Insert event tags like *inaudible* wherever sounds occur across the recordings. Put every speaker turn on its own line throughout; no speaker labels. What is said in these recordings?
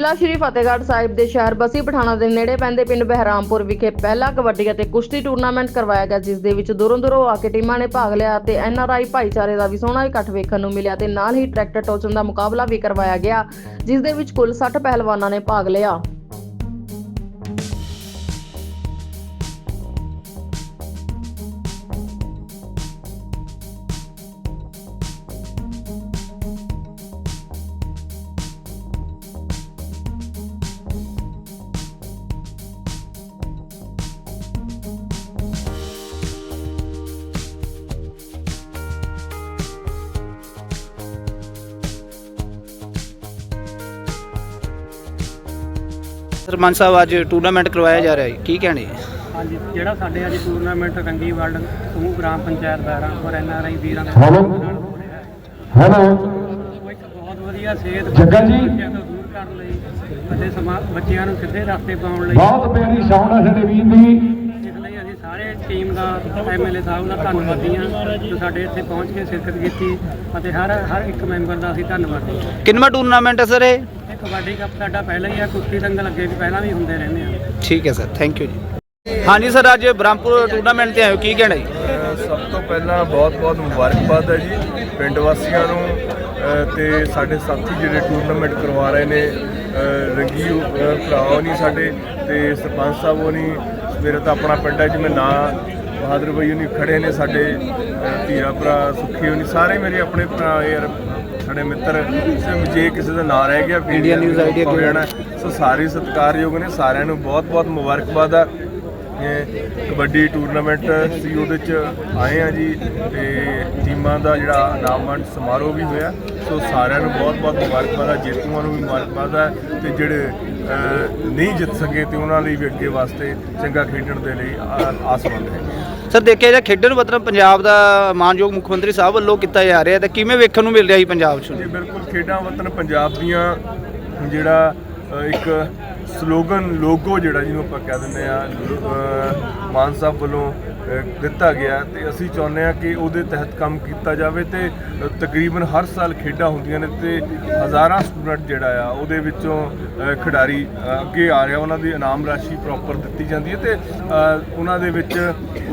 ਜ਼ਿਲ੍ਹਾ ਸ਼੍ਰੀ ਫਤਿਹਗੜ੍ਹ ਸਾਹਿਬ ਦੇ ਸ਼ਹਿਰ ਬਸੀ ਪਠਾਣਾ ਦੇ ਨੇੜੇ ਪੈਂਦੇ ਪਿੰਡ ਬਹਿਰਾਮਪੁਰ ਵਿਖੇ ਪਹਿਲਾ ਕਬੱਡੀ ਅਤੇ ਕੁਸ਼ਤੀ ਟੂਰਨਾਮੈਂਟ ਕਰਵਾਇਆ ਗਿਆ, ਜਿਸ ਦੇ ਵਿੱਚ ਦੂਰੋਂ ਦੂਰੋਂ ਆ ਕੇ ਟੀਮਾਂ ਨੇ ਭਾਗ ਲਿਆ ਤੇ ਐਨਆਰਆਈ ਭਾਈਚਾਰੇ ਦਾ ਵੀ ਸੋਹਣਾ ਇਕੱਠ ਵੇਖਣ ਨੂੰ ਮਿਲਿਆ ਤੇ ਨਾਲ ਹੀ ਟਰੈਕਟਰ ਟੋਚਨ ਦਾ ਮੁਕਾਬਲਾ ਵੀ ਕਰਵਾਇਆ ਗਿਆ, ਜਿਸ ਦੇ ਵਿੱਚ ਕੁੱਲ 60 ਪਹਿਲਵਾਨਾਂ ਨੇ ਭਾਗ ਲਿਆ।
ਸਰਪੰਚ ਸਾਹਿਬ ਅੱਜ ਟੂਰਨਾਮੈਂਟ ਕਰਵਾਇਆ ਜਾ ਰਿਹਾ ਹੈ ਕੀ ਕਹਿਣੇ?
ਹਾਂਜੀ ਜਿਹੜਾ ਸਾਡੇ ਅੱਜ ਟੂਰਨਾਮੈਂਟ ਰੰਗੀ ਵਰਲਡ ਸਮੂਹ ਗ੍ਰਾਮ ਪੰਚਾਇਤ ਦਾਇਰਾ ਔਰ ਐਨਆਰਆਈ ਵੀਰਾਂ ਦੇ
ਹੈਲੋ। ਹੈਲੋ
ਇੱਕ ਬਹੁਤ ਵਧੀਆ ਸਿਹਤ
ਜੱਗਾ ਜੀ।
ਦੂਰ ਕਰਨ ਲਈ ਅਤੇ ਸਮਾ ਬੱਚਿਆਂ ਨੂੰ ਸਿੱਧੇ ਰਸਤੇ ਪਾਉਣ ਲਈ।
ਬਹੁਤ ਪਿਆਰੀ ਸਾਊਂਡ ਹੈ ਸਾਡੇ ਵੀਰ ਦੀ।
ਇਸ ਲਈ ਅਸੀਂ ਸਾਰੇ ਟੀਮ ਦਾ ਐਮਐਲਏ ਸਾਹਿਬ ਦਾ ਧੰਨਵਾਦੀ ਹਾਂ ਜੋ ਸਾਡੇ ਇੱਥੇ ਪਹੁੰਚ ਕੇ ਸ਼ਿਰਕਤ ਕੀਤੀ ਅਤੇ ਹਰ ਹਰ ਇੱਕ ਮੈਂਬਰ ਦਾ ਅਸੀਂ ਧੰਨਵਾਦੀ ਹਾਂ।
ਕਿੰਨਵਾਂ ਟੂਰਨਾਮੈਂਟ ਹੈ ਸਰ ਇਹ?
ਕਬੱਡੀ ਕੱਪ ਸਾਡਾ ਪਹਿਲਾ ਹੀ ਹੈ ਕੁਸ਼ਤੀ ਦੰਗਲ ਅੱਗੇ ਵੀ ਪਹਿਲਾਂ ਵੀ ਹੁੰਦੇ ਰਹਿੰਦੇ ਆ।
ਠੀਕ ਹੈ ਸਰ ਥੈਂਕ ਯੂ ਜੀ। ਹਾਂਜੀ ਸਰ ਅੱਜ ਬ੍ਰਹਮਪੁਰ ਟੂਰਨਾਮੈਂਟ ਤੇ ਆਏ ਹੋ ਕੀ ਕਹਿਣਾ ਜੀ?
ਸਭ ਤੋਂ ਪਹਿਲਾਂ ਬਹੁਤ-ਬਹੁਤ ਮੁਬਾਰਕਬਾਦ ਹੈ ਜੀ ਪਿੰਡ ਵਾਸੀਆਂ ਨੂੰ ਤੇ ਸਾਡੇ ਸਾਥੀ ਜਿਹੜੇ ਟੂਰਨਾਮੈਂਟ ਕਰਵਾ ਰਹੇ ਨੇ ਅ, ਰੰਗੀ ਅ, ਭਰਾ ਹੋਣੀ ਸਾਡੇ ਤੇ ਸਰਪੰਚ ਸਾਹਿਬ ਹੋਣੀ ਮੇਰਾ ਤਾਂ ਆਪਣਾ ਪਿੰਡ ਹੈ ਜਿਵੇਂ ਨਾਂ ਬਹਾਦਰ ਬਈ ਹੋਣੀ ਖੜੇ ਨੇ ਸਾਡੇ ਧੀਰਾ ਭਰਾ ਸੁੱਖੀ ਹੋਣੀ ਸਾਰੇ ਮੇਰੇ ਆਪਣੇ ਭਰਾ ਯਾਰ ਸਾਡੇ ਮਿੱਤਰ ਜੇ ਕਿਸੇ ਦਾ ਨਾਂ ਰਹਿ ਗਿਆ
Indian News Idea
ਹੋ ਜਾਣਾ। ਸੋ ਸਾਰੇ ਸਤਿਕਾਰਯੋਗ ਨੇ ਸਾਰਿਆਂ ਨੂੰ ਬਹੁਤ-ਬਹੁਤ ਮੁਬਾਰਕਬਾਦ ਆ। ਕਬੱਡੀ ਟੂਰਨਾਮੈਂਟ ਸੀ ਉਹਦੇ ਚ ਆਏ ਆ ਜੀ ਤੇ ਟੀਮਾਂ ਦਾ ਜਿਹੜਾ ਇਨਾਮਵੰਡ ਸਮਾਰੋਹ ਵੀ ਹੋਇਆ। ਸੋ ਸਾਰਿਆਂ ਨੂੰ ਬਹੁਤ-ਬਹੁਤ ਮੁਬਾਰਕਬਾਦ ਆ ਜੇਤੂਆਂ ਨੂੰ ਵੀ ਮੁਬਾਰਕਬਾਦ ਆ ਤੇ ਜਿਹੜੇ ਨਹੀਂ ਜਿੱਤ ਸਕੇ ਤੇ ਉਹਨਾਂ ਲਈ ਵੀ ਅੱਗੇ ਵਾਸਤੇ ਚੰਗਾ ਖੇਡਣ ਦੇ ਲਈ ਆ- ਆਸਵੰਦ ਹੈ।
ਸਰ, ਦੇਖਿਆ ਜਾ ਨੂੰ ਮਤਲਬ ਪੰਜਾਬ ਦਾ ਮਾਨਯੋਗ ਮੁੱਖ ਮੰਤਰੀ ਸਾਹਿਬ ਵੱਲੋਂ ਕੀਤਾ ਜਾ ਰਿਹਾ ਤੇ ਕਿਵੇਂ ਵੇਖਣ ਨੂੰ ਮਿਲ ਰਿਹਾ ਸੀ ਪੰਜਾਬ 'ਚ?
ਜੀ, ਬਿਲਕੁਲ ਖੇਡਾਂ ਵਤਨ ਪੰਜਾਬ ਦੀਆਂ ਜਿਹੜਾ ਇੱਕ ਸਲੋਗਨ, ਲੋਗੋ ਜਿਹੜਾ ਜਿਹਨੂੰ ਆਪਾਂ ਕਹਿ ਦਿੰਦੇ ਆ ਮਾਨ ਸਾਹਿਬ ਵੱਲੋਂ ਦਿੱਤਾ ਗਿਆ ਤੇ ਅਸੀਂ ਚਾਹੁੰਦੇ ਆ ਕਿ ਉਹਦੇ ਤਹਿਤ ਕੰਮ ਕੀਤਾ ਜਾਵੇ ਤੇ ਤਕਰੀਬਨ ਹਰ ਸਾਲ ਖੇਡਾਂ ਹੁੰਦੀਆਂ ਨੇ ਤੇ ਹਜ਼ਾਰਾਂ ਸਟੂਡੈਂਟ ਜਿਹੜਾ ਆ, ਉਹਦੇ ਵਿੱਚੋਂ ਖਿਡਾਰੀ ਅੱਗੇ ਆ ਰਿਹਾ। ਉਹਨਾਂ ਦੀ ਇਨਾਮ ਰਾਸ਼ੀ ਪ੍ਰੋਪਰ ਦਿੱਤੀ ਜਾਂਦੀ ਹੈ ਤੇ ਉਹਨਾਂ ਦੇ ਵਿੱਚ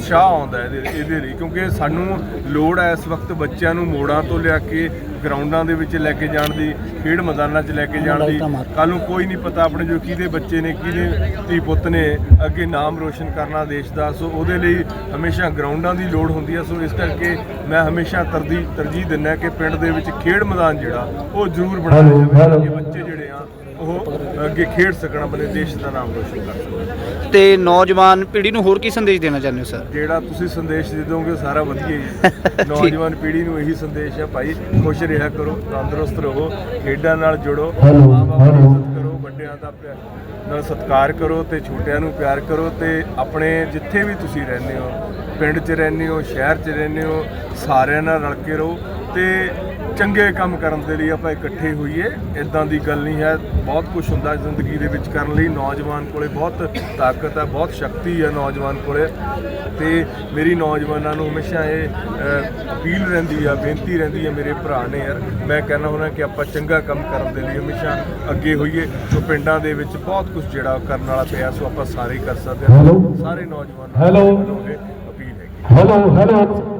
ਉਤਸ਼ਾਹ ਆਉਂਦਾ ਇਹਦੇ ਇਹਦੇ ਲਈ ਕਿਉਂਕਿ ਸਾਨੂੰ ਲੋੜ ਹੈ ਇਸ ਵਕਤ ਬੱਚਿਆਂ ਨੂੰ ਮੋੜਾਂ ਤੋਂ ਲਿਆ ਕੇ ਗਰਾਊਂਡਾਂ ਦੇ ਵਿੱਚ ਲੈ ਕੇ ਜਾਣ ਦੀ ਖੇਡ ਮੈਦਾਨਾਂ 'ਚ ਲੈ ਕੇ ਜਾਣ ਦੀ। ਕੱਲ ਨੂੰ ਕੋਈ ਨਹੀਂ ਪਤਾ ਆਪਣੇ ਜੋ ਕਿਹਦੇ ਬੱਚੇ ਨੇ ਕਿਹਦੇ ਧੀ ਪੁੱਤ ਨੇ ਅੱਗੇ ਨਾਮ ਰੋਸ਼ਨ ਕਰਨਾ ਦੇਸ਼ ਦਾ। ਸੋ ਉਹਦੇ ਲਈ ਹਮੇਸ਼ਾ ਗਰਾਊਂਡਾਂ ਦੀ ਲੋੜ ਹੁੰਦੀ ਹੈ। ਸੋ ਇਸ ਕਰਕੇ ਮੈਂ ਹਮੇਸ਼ਾ ਤਰਜੀਹ ਤਰਜੀਹ ਦਿੰਦਾ ਕਿ ਪਿੰਡ ਦੇ ਵਿੱਚ ਖੇਡ ਮੈਦਾਨ ਜਿਹੜਾ ਉਹ ਜ਼ਰੂਰ ਬਣਾਇਆ ਜਾਵੇ। ਕਿ ਬੱਚੇ ਜਿਹੜੇ ਆ ਉਹ ਅੱਗੇ ਖੇਡ ਸਕਣ ਆਪਣੇ ਦੇਸ਼ ਦਾ ਨਾਮ ਰੋਸ਼ਨ ਕਰ ਸਕਣ।
ਤੇ ਨੌਜਵਾਨ ਪੀੜ੍ਹੀ ਨੂੰ ਹੋਰ ਕੀ ਸੰਦੇਸ਼ ਦੇਣਾ ਚਾਹੁੰਦੇ ਹੋ ਸਰ?
ਜਿਹੜਾ ਤੁਸੀਂ ਸੰਦੇਸ਼ ਦੇ ਦੋਗੇ ਸਾਰਾ ਵਧੀਆ ਹੀ *laughs* ਨੌਜਵਾਨ ਪੀੜ੍ਹੀ ਨੂੰ ਇਹੀ ਸੰਦੇਸ਼ ਹੈ ਭਾਈ ਖੁਸ਼ ਰਿਹਾ ਕਰੋ ਤੰਦਰੁਸਤ ਰਹੋ ਖੇਡਾਂ ਨਾਲ ਜੁੜੋ
ਹੈਲੋ,
ਮਾਂ-ਬਾਪ ਦੀ
ਹੈਲੋ।
ਇੱਜ਼ਤ ਕਰੋ ਵੱਡਿਆਂ ਦਾ ਪਿਆ- ਨਾਲ ਸਤਿਕਾਰ ਕਰੋ ਤੇ ਛੋਟਿਆਂ ਨੂੰ ਪਿਆਰ ਕਰੋ ਤੇ ਆਪਣੇ ਜਿੱਥੇ ਵੀ ਤੁਸੀਂ ਰਹਿੰਦੇ ਹੋ ਪਿੰਡ 'ਚ ਰਹਿੰਦੇ ਹੋ ਸ਼ਹਿਰ 'ਚ ਰਹਿੰਦੇ ਹੋ ਸਾਰਿਆਂ ਨਾਲ ਰਲ ਕੇ ਰਹੋ ਤੇ ਚੰਗੇ ਕੰਮ ਕਰਨ ਦੇ ਲਈ ਆਪਾਂ ਇਕੱਠੇ ਹੋਈਏ। ਇਦਾਂ ਦੀ ਗੱਲ ਨਹੀਂ ਹੈ। ਬਹੁਤ ਕੁਝ ਹੁੰਦਾ ਜ਼ਿੰਦਗੀ ਦੇ ਵਿੱਚ ਕਰਨ ਲਈ। ਨੌਜਵਾਨ ਕੋਲੇ ਬਹੁਤ ਤਾਕਤ ਹੈ ਬਹੁਤ ਸ਼ਕਤੀ ਹੈ ਨੌਜਵਾਨ ਕੋਲੇ। ਤੇ ਮੇਰੀ ਨੌਜਵਾਨਾਂ ਨੂੰ ਹਮੇਸ਼ਾ ਇਹ ਅਪੀਲ ਰਹਿੰਦੀ ਆ ਬੇਨਤੀ ਰਹਿੰਦੀ ਹੈ ਮੇਰੇ ਭਰਾ ਨੇ ਯਾਰ। ਮੈਂ ਕਹਿੰਦਾ ਹੁੰਦਾ ਕਿ ਆਪਾਂ ਚੰਗਾ ਕੰਮ ਕਰਨ ਦੇ ਲਈ ਹਮੇਸ਼ਾ ਅੱਗੇ ਹੋਈਏ। ਸੋ ਪਿੰਡਾਂ ਦੇ ਵਿੱਚ ਬਹੁਤ ਕੁਝ ਜਿਹੜਾ ਕਰਨ ਵਾਲਾ ਪਿਆ ਸੋ ਆਪਾਂ ਸਾਰੇ ਕਰ ਸਕਦੇ ਹਾਂ। ਸਾਰੇ ਨੌਜਵਾਨਾਂ
ਹੈਲੋ।
ਅਪੀਲ ਹੈ
ਹੈਲੋ ਹੈਲੋ